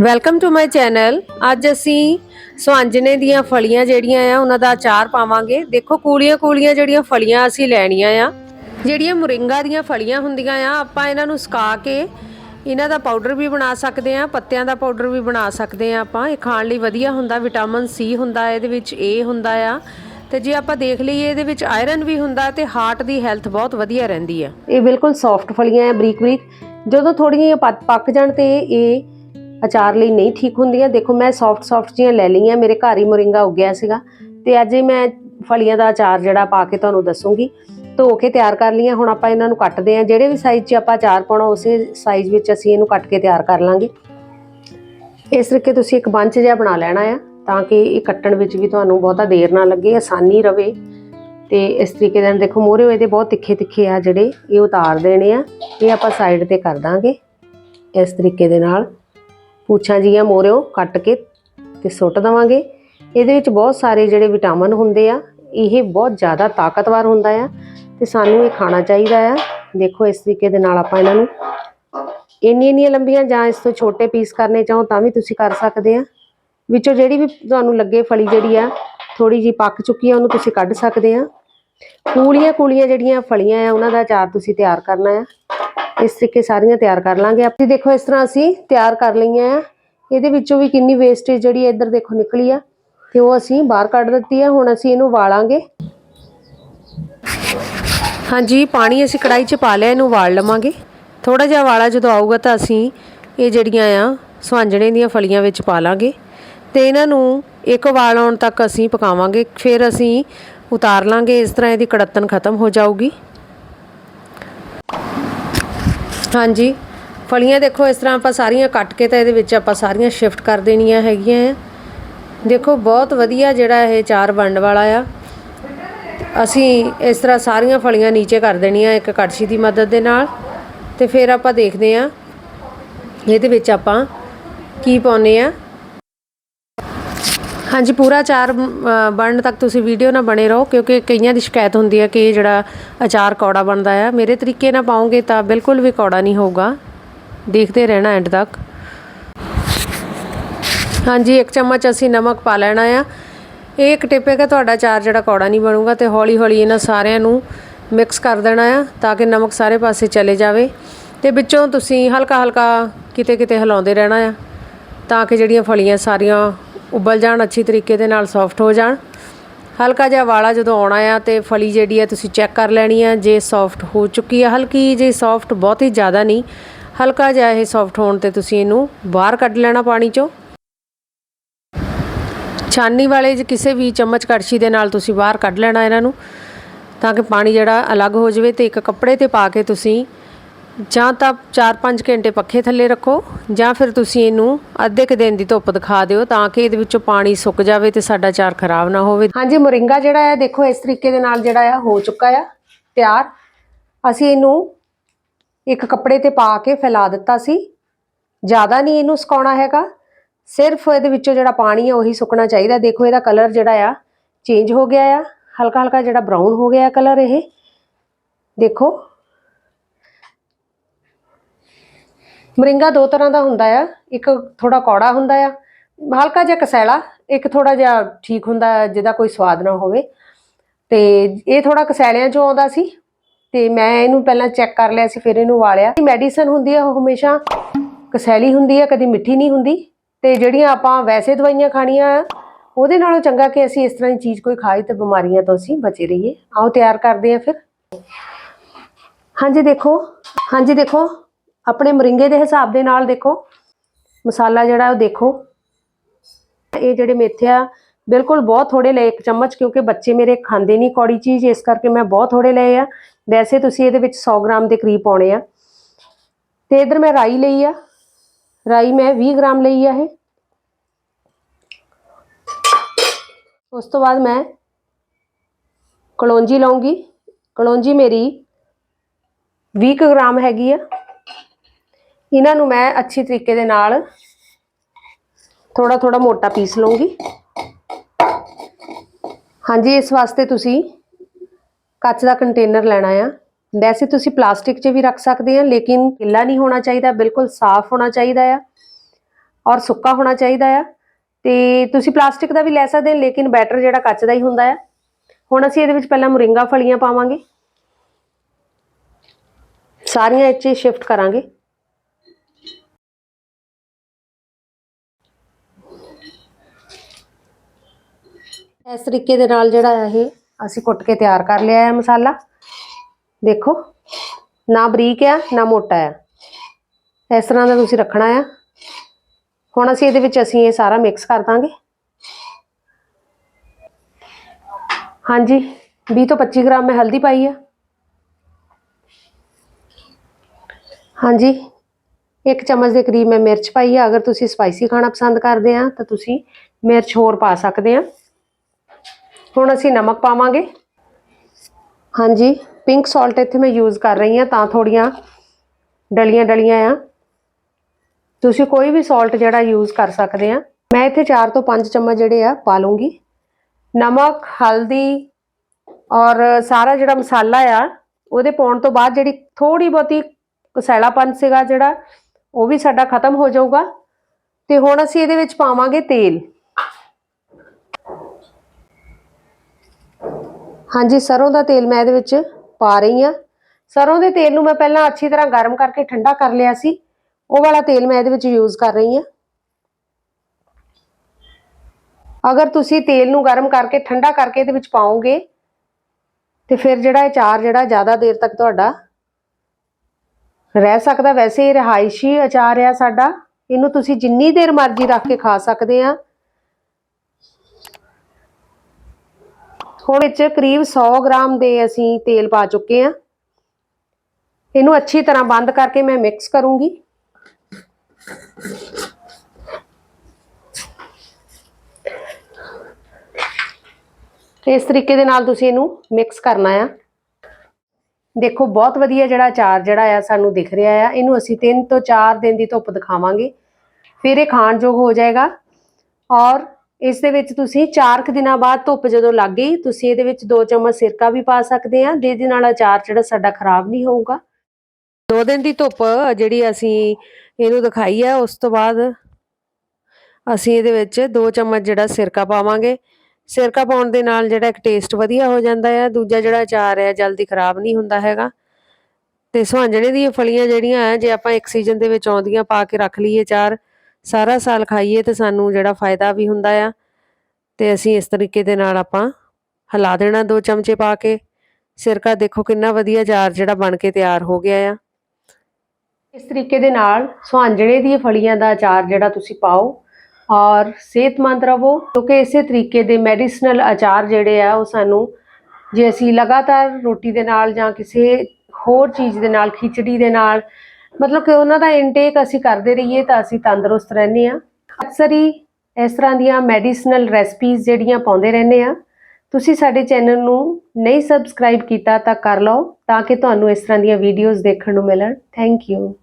Welcome to my channel ਅੱਜ ਅਸੀਂ ਸਵਾਂਜਣੇ ਦੀਆਂ ਫਲੀਆਂ ਜਿਹੜੀਆਂ ਆ, ਉਹਨਾਂ ਦਾ ਅਚਾਰ ਪਾਵਾਂਗੇ। ਦੇਖੋ ਕੂਲੀਆਂ ਕੂਲੀਆਂ ਜਿਹੜੀਆਂ ਫਲੀਆਂ ਅਸੀਂ ਲੈਣੀਆਂ ਆ। ਜਿਹੜੀਆਂ ਮੁਰਿੰਗਾ ਦੀਆਂ ਫਲੀਆਂ ਹੁੰਦੀਆਂ ਆ, ਆਪਾਂ ਇਹਨਾਂ ਨੂੰ ਸੁਕਾ ਕੇ ਇਹਨਾਂ ਦਾ ਪਾਊਡਰ ਵੀ ਬਣਾ ਸਕਦੇ ਆ, ਪੱਤਿਆਂ ਦਾ ਪਾਊਡਰ ਵੀ ਬਣਾ ਸਕਦੇ ਆ ਆਪਾਂ। ਇਹ ਖਾਣ ਲਈ ਵਧੀਆ ਹੁੰਦਾ ਵਿਟਾਮਿਨ ਸੀ ਹੁੰਦਾ, ਇਹਦੇ ਵਿੱਚ ਏ ਹੁੰਦਾ ਆ। ਤੇ ਜੇ ਆਪਾਂ ਦੇਖ ਲਈਏ ਇਹਦੇ ਵਿੱਚ ਆਇਰਨ ਵੀ ਹੁੰਦਾ ਤੇ ਹਾਰਟ ਦੀ ਹੈਲਥ ਬਹੁਤ ਵਧੀਆ ਰਹਿੰਦੀ ਆ। ਇਹ ਬਿਲਕੁਲ ਸੌਫਟ ਫਲੀਆਂ ਆ ਬਰੀਕ ਬਰੀਕ। ਜਦੋਂ ਥੋੜੀਆਂ ਪੱਕ ਜਾਣ ਤੇ ਇਹ ਅਚਾਰ ਲਈ ਨਹੀਂ ਠੀਕ ਹੁੰਦੀਆਂ। ਦੇਖੋ, ਮੈਂ ਸੌਫਟ ਸੌਫਟ ਜੀਆਂ ਲੈ ਲਈਆਂ, ਮੇਰੇ ਘਰ ਹੀ ਮੋਰਿੰਗਾ ਉੱਗਿਆ ਸੀਗਾ। ਤੇ ਅੱਜ ਹੀ ਮੈਂ ਫਲੀਆਂ ਦਾ ਅਚਾਰ ਜਿਹੜਾ ਪਾ ਕੇ ਤੁਹਾਨੂੰ ਦੱਸੂਗੀ। ਧੋ ਕੇ ਤਿਆਰ ਕਰ ਲਈਆਂ, ਹੁਣ ਆਪਾਂ ਇਹਨਾਂ ਨੂੰ ਕੱਟਦੇ ਆਂ ਜਿਹੜੇ ਵੀ ਸਾਈਜ਼ 'ਚ ਆਪਾਂ ਅਚਾਰ ਪਾਉਣਾ, ਉਸੇ ਸਾਈਜ਼ ਵਿੱਚ ਅਸੀਂ ਇਹਨੂੰ ਕੱਟ ਕੇ ਤਿਆਰ ਕਰ ਲਾਂਗੇ। ਇਸ ਤਰੀਕੇ ਤੁਸੀਂ ਇੱਕ ਬੰਚ ਜਿਹਾ ਬਣਾ ਲੈਣਾ ਆ। ਤਾਂ ਕਿ ਇਹ ਕੱਟਣ ਵਿੱਚ ਵੀ ਤੁਹਾਨੂੰ ਬਹੁਤਾ ਦੇਰ ਨਾ ਲੱਗੇ, ਆਸਾਨੀ ਰਵੇ। ਤੇ ਇਸ ਤਰੀਕੇ ਨਾਲ ਦੇਖੋ, ਮੋਹਰੇ ਇਹਦੇ ਬਹੁਤ ਤਿੱਖੇ ਤਿੱਖੇ ਆ ਜਿਹੜੇ, ਇਹ ਉਤਾਰ ਦੇਣੇ ਆ। ਇਹ ਆਪਾਂ ਸਾਈਡ ਤੇ ਕਰ ਦਾਂਗੇ। ਇਸ ਤਰੀਕੇ ਦੇ ਨਾਲ ਪੂਛਾਂ ਜੀਆਂ ਮੋਰਿਓ ਕੱਟ ਕੇ ਤੇ ਸੁੱਟ ਦਵਾਂਗੇ। ਇਹਦੇ ਵਿੱਚ ਬਹੁਤ ਸਾਰੇ ਜਿਹੜੇ ਵਿਟਾਮਿਨ ਹੁੰਦੇ ਆ, ਇਹ ਬਹੁਤ ਜ਼ਿਆਦਾ ਤਾਕਤਵਰ ਹੁੰਦਾ ਆ ਤੇ ਸਾਨੂੰ ਇਹ ਖਾਣਾ ਚਾਹੀਦਾ ਆ। ਦੇਖੋ, ਇਸ ਤਰੀਕੇ ਦੇ ਨਾਲ ਆਪਾਂ ਇਹਨਾਂ ਨੂੰ ਇੰਨੀ ਇੰਨੀਆਂ ਲੰਬੀਆਂ ਜਾਂ ਇਸ ਤੋਂ ਛੋਟੇ ਪੀਸ ਕਰਨੇ ਚਾਹੋ ਤਾਂ ਵੀ ਤੁਸੀਂ ਕਰ ਸਕਦੇ ਆ। ਵਿੱਚੋਂ ਜਿਹੜੀ ਵੀ ਤੁਹਾਨੂੰ ਲੱਗੇ ਫਲੀ ਜਿਹੜੀ ਆ ਥੋੜੀ ਜੀ ਪੱਕ ਚੁੱਕੀ ਆ, ਉਹਨੂੰ ਤੁਸੀਂ ਕੱਢ ਸਕਦੇ ਆ। ਕੂਲੀਆਂ ਕੂਲੀਆਂ ਜਿਹੜੀਆਂ ਫਲੀਆਂ ਆ, ਉਹਨਾਂ ਦਾ ਅਚਾਰ ਤੁਸੀਂ ਤਿਆਰ ਕਰਨਾ ਆ। ਇਸ ਤਰੀਕੇ ਸਾਰੀਆਂ ਤਿਆਰ ਕਰ ਲਾਂਗੇ ਆਪੀ। ਦੇਖੋ, ਇਸ ਤਰ੍ਹਾਂ ਅਸੀਂ ਤਿਆਰ ਕਰ ਲਈਆਂ ਆ। ਇਹਦੇ ਵਿੱਚੋਂ ਵੀ ਕਿੰਨੀ ਵੇਸਟੇਜ ਜਿਹੜੀ ਇੱਧਰ ਦੇਖੋ ਨਿਕਲੀ ਆ, ਤੇ ਉਹ ਅਸੀਂ ਬਾਹਰ ਕੱਢ ਦਿੱਤੀ ਆ। ਹੁਣ ਅਸੀਂ ਇਹਨੂੰ ਵਾਲਾਂਗੇ ਹਾਂਜੀ, ਪਾਣੀ ਅਸੀਂ ਕੜਾਈ 'ਚ ਪਾ ਲਿਆ, ਇਹਨੂੰ ਵਾਲ ਲਵਾਂਗੇ। ਥੋੜਾ ਜਿਹਾ ਵਾਲਾ ਜਦੋਂ ਆਊਗਾ ਤਾਂ ਅਸੀਂ ਇਹ ਜਿਹੜੀਆਂ ਆ ਸੁਹਾਂਜਣੇ ਦੀਆਂ ਫਲੀਆਂ ਵਿੱਚ ਪਾ ਲਾਂਗੇ। ਤੇ ਇਹਨਾਂ ਨੂੰ ਇੱਕ ਵਾਲ ਆਉਣ ਤੱਕ ਅਸੀਂ ਪਕਾਵਾਂਗੇ, ਫਿਰ ਅਸੀਂ ਉਤਾਰ ਲਾਂਗੇ, ਇਸ ਤਰ੍ਹਾਂ ਇਹਦੀ ਕੜੱਤਨ ਖਤਮ ਹੋ ਜਾਊਗੀ। ਹਾਂਜੀ, ਫਲੀਆਂ ਦੇਖੋ, ਇਸ ਤਰ੍ਹਾਂ ਆਪਾਂ ਸਾਰੀਆਂ ਕੱਟ ਕੇ ਤਾਂ ਇਹਦੇ ਵਿੱਚ ਆਪਾਂ ਸਾਰੀਆਂ ਸ਼ਿਫਟ ਕਰ ਦੇਣੀਆਂ ਹੈਗੀਆਂ ਆ। ਦੇਖੋ, ਬਹੁਤ ਵਧੀਆ ਜਿਹੜਾ ਇਹ ਚਾਰ ਵੰਡ ਵਾਲਾ ਆ। ਅਸੀਂ ਇਸ ਤਰ੍ਹਾਂ ਸਾਰੀਆਂ ਫਲੀਆਂ ਨੀਚੇ ਕਰ ਦੇਣੀਆਂ, ਇੱਕ ਕੜਛੀ ਦੀ ਮਦਦ ਦੇ ਨਾਲ। ਤੇ ਫਿਰ ਆਪਾਂ ਦੇਖਦੇ ਆ ਇਹਦੇ ਵਿੱਚ ਆਪਾਂ ਕੀ ਪਾਉਨੇ ਆ ਹਾਂਜੀ, ਪੂਰਾ ਅਚਾਰ ਬਣਨ ਤੱਕ ਤੁਸੀਂ ਵੀਡੀਓ ਨਾਲ ਬਣੇ ਰਹੋ, ਕਿਉਂਕਿ ਕਈਆਂ ਦੀ ਸ਼ਿਕਾਇਤ ਹੁੰਦੀ ਹੈ ਕਿ ਇਹ ਜਿਹੜਾ ਅਚਾਰ ਕੌੜਾ ਬਣਦਾ ਆ ਮੇਰੇ ਤਰੀਕੇ ਨਾਲ ਪਾਉਂਗੇ ਤਾਂ ਬਿਲਕੁਲ ਵੀ ਕੌੜਾ ਨਹੀਂ ਹੋਊਗਾ। ਦੇਖਦੇ ਰਹਿਣਾ ਐਂਡ ਤੱਕ। ਹਾਂਜੀ, ਇੱਕ ਚਮਚ ਅਸੀਂ ਨਮਕ ਪਾ ਲੈਣਾ ਆ। ਇਹ ਇੱਕ ਟਿਪ ਹੈ ਕਿ ਤੁਹਾਡਾ ਅਚਾਰ ਜਿਹੜਾ ਕੌੜਾ ਨਹੀਂ ਬਣੂਗਾ ਤੇ ਹੌਲੀ ਹੌਲੀ ਇਹਨਾਂ ਸਾਰਿਆਂ ਨੂੰ ਮਿਕਸ ਕਰ ਦੇਣਾ ਆ, ਤਾਂ ਕਿ ਨਮਕ ਸਾਰੇ ਪਾਸੇ ਚਲੇ ਜਾਵੇ। ਤੇ ਵਿੱਚੋਂ ਤੁਸੀਂ ਹਲਕਾ ਹਲਕਾ ਕਿਤੇ ਕਿਤੇ ਹਿਲਾਉਂਦੇ ਰਹਿਣਾ ਆ, ਤਾਂ ਕਿ ਜਿਹੜੀਆਂ ਫਲੀਆਂ ਸਾਰੀਆਂ ਉਬਲ ਜਾਣ, ਅੱਛੀ ਤਰੀਕੇ ਦੇ ਨਾਲ ਸੌਫਟ ਹੋ ਜਾਣ। ਹਲਕਾ ਜਿਹਾ ਵਾਲਾ ਜਦੋਂ ਆਉਣਾ ਆ ਤੇ ਫਲੀ ਜਿਹੜੀ ਆ ਤੁਸੀਂ ਚੈੱਕ ਕਰ ਲੈਣੀ ਆ, ਜੇ ਸੌਫਟ ਹੋ ਚੁੱਕੀ ਆ। ਹਲਕੀ ਜਿਹੀ ਸੌਫਟ ਹੀ ਜ਼ਿਆਦਾ ਨਹੀਂ, ਹਲਕਾ ਜਿਹਾ ਇਹ ਸੌਫਟ ਹੋਣ ਤੇ ਤੁਸੀਂ ਇਹਨੂੰ ਬਾਹਰ ਕੱਢ ਲੈਣਾ ਪਾਣੀ ਚੋਂ। ਛਾਨੀ ਵਾਲੇ ਜੇ ਕਿਸੇ ਵੀ ਚਮਚ ਕੜਛੀ ਦੇ ਨਾਲ ਤੁਸੀਂ ਬਾਹਰ ਕੱਢ ਲੈਣਾ ਇਹਨਾਂ ਨੂੰ, ਤਾਂ ਕਿ ਪਾਣੀ ਜਿਹੜਾ ਅਲੱਗ ਹੋ ਜਾਵੇ ਤੇ ਇੱਕ ਕੱਪੜੇ ਤੇ ਪਾ ਕੇ ਤੁਸੀਂ ਜਾਂ ਤਾਂ 4-5 ਘੰਟੇ ਪੱਖੇ ਥੱਲੇ ਰੱਖੋ, ਜਾਂ ਫਿਰ ਤੁਸੀਂ ਇਹਨੂੰ ਅੱਧੇ ਕੁ ਦਿਨ ਦੀ ਧੁੱਪ ਦਿਖਾ ਦਿਓ ਤਾਂ ਕਿ ਇਹਦੇ ਵਿੱਚੋਂ ਪਾਣੀ ਸੁੱਕ ਜਾਵੇ ਤੇ ਸਾਡਾ ਚਾਰ ਖਰਾਬ ਨਾ ਹੋਵੇ। ਹਾਂਜੀ, ਮੋਰਿੰਗਾ ਜਿਹੜਾ ਹੈ ਦੇਖੋ ਇਸ ਤਰੀਕੇ ਦੇ ਨਾਲ ਜਿਹੜਾ ਆ ਹੋ ਚੁੱਕਾ ਆ, ਤਿਆਰ। ਅਸੀਂ ਇਹਨੂੰ ਇੱਕ ਕੱਪੜੇ ਤੇ ਪਾ ਕੇ ਫੈਲਾ ਦਿੱਤਾ ਸੀ। ਜ਼ਿਆਦਾ ਨਹੀਂ ਇਹਨੂੰ ਸੁਕਾਉਣਾ ਹੈਗਾ, ਸਿਰਫ ਇਹਦੇ ਵਿੱਚੋਂ ਜਿਹੜਾ ਪਾਣੀ ਹੈ ਉਹੀ ਸੁੱਕਣਾ ਚਾਹੀਦਾ। ਦੇਖੋ ਇਹਦਾ ਕਲਰ ਜਿਹੜਾ ਆ ਚੇਂਜ ਹੋ ਗਿਆ ਆ ਹਲਕਾ ਹਲਕਾ ਜਿਹੜਾ ਬਰਾਊਨ ਹੋ ਗਿਆ ਕਲਰ ਇਹ। ਦੇਖੋ ਮਰਿੰਗਾ ਦੋ ਤਰ੍ਹਾਂ ਦਾ ਹੁੰਦਾ ਆ। ਇੱਕ ਥੋੜਾ ਕੌੜਾ ਹੁੰਦਾ ਆ, ਹਲਕਾ ਜਿਹਾ ਕਸੈਲਾ, ਇੱਕ ਥੋੜਾ ਜਿਹਾ ਠੀਕ ਹੁੰਦਾ ਜਿਹਦਾ ਕੋਈ ਸਵਾਦ ਨਾ ਹੋਵੇ। ਤੇ ਇਹ ਥੋੜਾ ਕਸੈਲਿਆਂ ਚੋਂ ਆਉਂਦਾ ਸੀ ਤੇ ਮੈਂ ਇਹਨੂੰ ਪਹਿਲਾਂ ਚੈੱਕ ਕਰ ਲਿਆ ਸੀ, ਫਿਰ ਇਹਨੂੰ ਵਾਲਿਆ ਮੈਡੀਸਨ ਹੁੰਦੀ ਆ, ਉਹ ਹਮੇਸ਼ਾ ਕਸੈਲੀ ਹੁੰਦੀ ਆ, ਕਦੀ ਮਿੱਠੀ ਨਹੀਂ ਹੁੰਦੀ। ਤੇ ਜਿਹੜੀਆਂ ਆਪਾਂ ਵੈਸੇ ਦਵਾਈਆਂ ਖਾਣੀਆਂ ਉਹਦੇ ਨਾਲੋਂ ਚੰਗਾ ਕਿ ਅਸੀਂ ਇਸ ਤਰ੍ਹਾਂ ਦੀ ਚੀਜ਼ ਕੋਈ ਖਾਈ ਤੇ ਬਿਮਾਰੀਆਂ ਤੋਂ ਅਸੀਂ ਬਚੇ ਰਹੀਏ। ਆਓ ਤਿਆਰ ਕਰਦੇ ਆ ਫਿਰ। ਹਾਂਜੀ ਦੇਖੋ ਹਾਂਜੀ ਦੇਖੋ। ਆਪਣੇ ਮਰਿੰਗੇ ਦੇ ਹਿਸਾਬ ਦੇ ਨਾਲ ਦੇਖੋ। ਮਸਾਲਾ ਜਿਹੜਾ ਉਹ ਦੇਖੋ। ਇਹ ਜਿਹੜੇ ਮੇਥੇ ਆ, ਬਿਲਕੁਲ ਬਹੁਤ ਥੋੜੇ ਲਏ ਇੱਕ ਚਮਚ, ਕਿਉਂਕਿ ਬੱਚੇ ਮੇਰੇ ਖਾਂਦੇ ਨਹੀਂ ਕੌੜੀ ਚੀਜ਼, ਇਸ ਕਰਕੇ ਮੈਂ ਬਹੁਤ ਥੋੜੇ ਲਏ ਆ। ਵੈਸੇ ਤੁਸੀਂ ਇਹਦੇ ਵਿੱਚ 100 ਗ੍ਰਾਮ ਦੇ ਕਰੀਬ ਪਾਉਣੇ ਆ। ਤੇ ਇਧਰ ਮੈਂ ਰਾਈ ਲਈ ਆ। ਰਾਈ ਮੈਂ 20 ਗ੍ਰਾਮ ਲਈ ਆ ਇਹ। ਉਸ ਤੋਂ ਬਾਅਦ ਮੈਂ ਕਲੌਂਜੀ ਲਵਾਂਗੀ ਕਲੌਂਜੀ ਮੇਰੀ 20 ਕੁ ਗ੍ਰਾਮ ਹੈਗੀ ਆ। ਇਹਨਾਂ ਨੂੰ ਮੈਂ ਅੱਛੀ ਤਰੀਕੇ ਦੇ ਨਾਲ ਥੋੜਾ ਥੋੜਾ ਮੋਟਾ ਪੀਸ ਲਵਾਂਗੀ ਹਾਂਜੀ, ਇਸ ਵਾਸਤੇ ਤੁਸੀਂ ਕੱਚ ਦਾ ਕੰਟੇਨਰ ਲੈਣਾ ਆ। ਵੈਸੇ ਤੁਸੀਂ ਪਲਾਸਟਿਕ 'ਚ ਵੀ ਰੱਖ ਸਕਦੇ ਆ, ਲੇਕਿਨ ਗਿੱਲਾ ਨਹੀਂ ਹੋਣਾ ਚਾਹੀਦਾ, ਬਿਲਕੁਲ ਸਾਫ਼ ਹੋਣਾ ਚਾਹੀਦਾ ਆ ਔਰ ਸੁੱਕਾ ਹੋਣਾ ਚਾਹੀਦਾ ਆ। ਤੇ ਤੁਸੀਂ ਪਲਾਸਟਿਕ ਦਾ ਵੀ ਲੈ ਸਕਦੇ ਹੋ ਲੇਕਿਨ ਬੈਟਰ ਜਿਹੜਾ ਕੱਚ ਦਾ ਹੀ ਹੁੰਦਾ ਆ। ਹੁਣ ਅਸੀਂ ਇਹਦੇ ਵਿੱਚ ਪਹਿਲਾਂ ਮੁਰਿੰਗਾ ਫਲੀਆਂ ਪਾਵਾਂਗੇ। ਸਾਰੀਆਂ ਇੱਥੇ ਸ਼ਿਫਟ ਕਰਾਂਗੇ। ਇਸ ਤਰੀਕੇ ਦੇ ਨਾਲ ਜਿਹੜਾ ਇਹ, ਅਸੀਂ ਕੁੱਟ ਕੇ ਤਿਆਰ ਕਰ ਲਿਆ ਹੈ ਮਸਾਲਾ। ਦੇਖੋ, ਨਾ ਬਰੀਕ ਆ, ਨਾ ਮੋਟਾ ਆ। ਇਸ ਤਰ੍ਹਾਂ ਦਾ ਤੁਸੀਂ ਰੱਖਣਾ ਆ। ਹੁਣ ਅਸੀਂ ਇਹਦੇ ਵਿੱਚ ਅਸੀਂ ਇਹ ਸਾਰਾ ਮਿਕਸ ਕਰ ਦਾਂਗੇ। ਹਾਂਜੀ 20 ਤੋਂ 25 ਗ੍ਰਾਮ ਮੈਂ ਹਲਦੀ ਪਾਈ ਆ। ਹਾਂਜੀ, ਇੱਕ ਚਮਚ ਦੇ ਕਰੀਬ ਮੈਂ ਮਿਰਚ ਪਾਈ ਆ। ਅਗਰ ਤੁਸੀਂ ਸਪਾਈਸੀ ਖਾਣਾ ਪਸੰਦ ਕਰਦੇ ਆ, ਤਾਂ ਤੁਸੀਂ ਮਿਰਚ ਹੋਰ ਪਾ ਸਕਦੇ ਆ। ਹੁਣ ਅਸੀਂ ਨਮਕ ਪਾਵਾਂਗੇ। ਹਾਂਜੀ ਪਿੰਕ ਸਾਲਟ ਇੱਥੇ ਮੈਂ ਯੂਜ਼ ਕਰ ਰਹੀ ਹਾਂ, ਤਾਂ ਥੋੜੀਆਂ ਡਲੀਆਂ ਡਲੀਆਂ ਆ। ਤੁਸੀਂ ਕੋਈ ਵੀ ਸਾਲਟ ਜਿਹੜਾ ਯੂਜ਼ ਕਰ ਸਕਦੇ ਆ। ਮੈਂ ਇੱਥੇ 4 ਤੋਂ 5 ਚਮਚ ਜਿਹੜੇ ਆ, ਪਾ ਲੂੰਗੀ ਨਮਕ, ਹਲਦੀ ਔਰ ਸਾਰਾ ਜਿਹੜਾ ਮਸਾਲਾ ਆ, ਉਹਦੇ ਪਾਉਣ ਤੋਂ ਬਾਅਦ ਜਿਹੜੀ ਥੋੜੀ ਬਹੁਤੀ ਕਸੈਲਾਪਨ ਸੀਗਾ ਜਿਹੜਾ, ਉਹ ਵੀ ਸਾਡਾ ਖਤਮ ਹੋ ਜਾਊਗਾ। ਤੇ ਹੁਣ ਅਸੀਂ ਇਹਦੇ ਵਿੱਚ ਪਾਵਾਂਗੇ ਤੇਲ। ਹਾਂਜੀ, ਸਰੋਂ ਦਾ ਤੇਲ ਮੈਂ ਇਹਦੇ ਵਿੱਚ ਪਾ ਰਹੀ ਆ ਸਰੋਂ ਦੇ ਤੇਲ ਨੂੰ ਮੈਂ ਪਹਿਲਾਂ ਅੱਛੀ ਤਰ੍ਹਾਂ ਗਰਮ ਕਰਕੇ ਠੰਡਾ ਕਰ ਲਿਆ ਸੀ। ਉਹ ਵਾਲਾ ਤੇਲ ਮੈਂ ਇਹਦੇ ਵਿੱਚ ਯੂਜ਼ ਕਰ ਰਹੀ ਆ ਅਗਰ ਤੁਸੀਂ ਤੇਲ ਨੂੰ ਗਰਮ ਕਰਕੇ ਠੰਡਾ ਕਰਕੇ ਇਹਦੇ ਵਿੱਚ ਪਾਓਗੇ, ਤੇ ਫਿਰ ਜਿਹੜਾ ਇਹ ਚਾਰ ਜਿਹੜਾ ਜ਼ਿਆਦਾ ਦੇਰ ਤੱਕ ਤੁਹਾਡਾ ਰਹਿ ਸਕਦਾ। ਵੈਸੇ ਇਹ ਰਹਾਇਸ਼ੀ ਅਚਾਰ ਆ ਸਾਡਾ। ਇਹਨੂੰ ਤੁਸੀਂ ਜਿੰਨੀ ਦੇਰ ਮਰਜ਼ੀ ਰੱਖ ਕੇ ਖਾ ਸਕਦੇ ਆ। ਹੁਣ ਵਿੱਚ ਕਰੀਬ 100 ਗ੍ਰਾਮ ਦੇ ਅਸੀਂ ਤੇਲ ਪਾ ਚੁੱਕੇ ਆ ਇਹਨੂੰ ਅੱਛੀ ਤਰ੍ਹਾਂ ਬੰਦ ਕਰਕੇ ਮੈਂ ਮਿਕਸ ਕਰੂੰਗੀ। ਤੇ ਇਸ ਤਰੀਕੇ ਦੇ ਨਾਲ ਤੁਸੀਂ ਇਹਨੂੰ ਮਿਕਸ ਕਰਨਾ ਆ। ਦੇਖੋ, ਬਹੁਤ ਵਧੀਆ ਜਿਹੜਾ ਅਚਾਰ ਜਿਹੜਾ ਆ ਸਾਨੂੰ ਦਿਖ ਰਿਹਾ ਆ। ਇਹਨੂੰ ਅਸੀਂ 3 ਤੋਂ 4 ਦਿਨ ਦੀ ਧੁੱਪ ਦਿਖਾਵਾਂਗੇ। ਫਿਰ ਇਹ ਖਾਣਯੋਗ ਹੋ ਜਾਏਗਾ ਔਰ ਇਸ ਦੇ ਵਿੱਚ ਤੁਸੀਂ 4 ਕੁ ਦਿਨਾਂ ਬਾਅਦ ਧੁੱਪ ਜਦੋਂ ਲੱਗ ਗਈ, ਤੁਸੀਂ ਇਹਦੇ ਵਿੱਚ 2 ਚਮਚ ਸਿਰਕਾ ਵੀ ਪਾ ਸਕਦੇ ਆ ਜਿਹਦੇ ਨਾਲ ਅਚਾਰ ਜਿਹੜਾ ਸਾਡਾ ਖਰਾਬ ਨਹੀਂ ਹੋਊਗਾ। 2 ਦਿਨ ਦੀ ਧੁੱਪ ਜਿਹੜੀ ਅਸੀਂ ਇਹਨੂੰ ਦਿਖਾਈ ਆ, ਉਸ ਤੋਂ ਬਾਅਦ ਅਸੀਂ ਇਹਦੇ ਵਿੱਚ 2 ਚਮਚ ਜਿਹੜਾ ਸਿਰਕਾ ਪਾਵਾਂਗੇ। ਸਿਰਕਾ ਪਾਉਣ ਦੇ ਨਾਲ ਜਿਹੜਾ ਇੱਕ ਟੇਸਟ ਵਧੀਆ ਹੋ ਜਾਂਦਾ ਆ, ਦੂਜਾ ਜਿਹੜਾ ਅਚਾਰ ਹੈ ਜਲਦੀ ਖਰਾਬ ਨਹੀਂ ਹੁੰਦਾ ਹੈਗਾ। ਤੇ ਸੁਹਾਂਜਣੇ ਦੀਆਂ ਫਲੀਆਂ ਜਿਹੜੀਆਂ ਆ, ਜੇ ਆਪਾਂ ਇੱਕ ਸੀਜ਼ਨ ਦੇ ਵਿੱਚ ਆਉਂਦੀਆਂ, ਪਾ ਕੇ ਰੱਖ ਲਈਏ ਅਚਾਰ ਸਾਰਾ ਸਾਲ ਖਾਈਏ ਤੇ ਸਾਨੂੰ ਜਿਹੜਾ ਫਾਇਦਾ ਵੀ ਹੁੰਦਾ ਆ, ਤੇ ਅਸੀਂ ਇਸ ਤਰੀਕੇ ਦੇ ਨਾਲ ਆਪਾਂ ਹਿਲਾ ਦੇਣਾ ਦੋ ਚਮਚੇ ਪਾ ਕੇ। ਸਿਰਕਾ ਦੇਖੋ ਕਿੰਨਾ ਵਧੀਆ ਅਚਾਰ ਜਿਹੜਾ ਬਣ ਕੇ ਤਿਆਰ ਹੋ ਗਿਆ ਆ। ਇਸ ਤਰੀਕੇ ਦੇ ਨਾਲ ਸੁਹਾਂਜਣੇ ਦੀਆਂ ਫਲੀਆਂ ਦਾ ਅਚਾਰ ਜਿਹੜਾ ਤੁਸੀਂ ਪਾਓ ਔਰ ਸਿਹਤਮੰਦ ਰਹੋ, ਕਿਉਂਕਿ ਇਸੇ ਤਰੀਕੇ ਦੇ ਮੈਡੀਸਨਲ ਅਚਾਰ ਜਿਹੜੇ ਆ ਉਹ ਸਾਨੂੰ ਜੇ ਅਸੀਂ ਲਗਾਤਾਰ ਰੋਟੀ ਦੇ ਨਾਲ ਜਾਂ ਕਿਸੇ ਹੋਰ ਚੀਜ਼ ਦੇ ਨਾਲ, ਖਿਚੜੀ ਦੇ ਨਾਲ ਮਤਲਬ ਕਿ ਉਹਨਾਂ ਦਾ ਇਨਟੇਕ ਅਸੀਂ ਕਰਦੇ ਰਹੀਏ ਤਾਂ ਅਸੀਂ ਤੰਦਰੁਸਤ ਰਹਿੰਦੇ ਆ ਅਕਸਰ ਹੀ ਇਸ ਤਰ੍ਹਾਂ ਦੀਆਂ ਮੈਡੀਸਨਲ ਰੈਸਪੀਜ਼ ਜਿਹੜੀਆਂ ਪਾਉਂਦੇ ਰਹਿੰਦੇ ਆ ਤੁਸੀਂ ਸਾਡੇ ਚੈਨਲ ਨੂੰ ਨਹੀਂ ਸਬਸਕ੍ਰਾਈਬ ਕੀਤਾ ਤਾਂ ਕਰ ਲਓ ਤਾਂ ਕਿ ਤੁਹਾਨੂੰ ਇਸ ਤਰ੍ਹਾਂ ਦੀਆਂ ਵੀਡੀਓਜ਼ ਦੇਖਣ ਨੂੰ ਮਿਲਣ। Thank you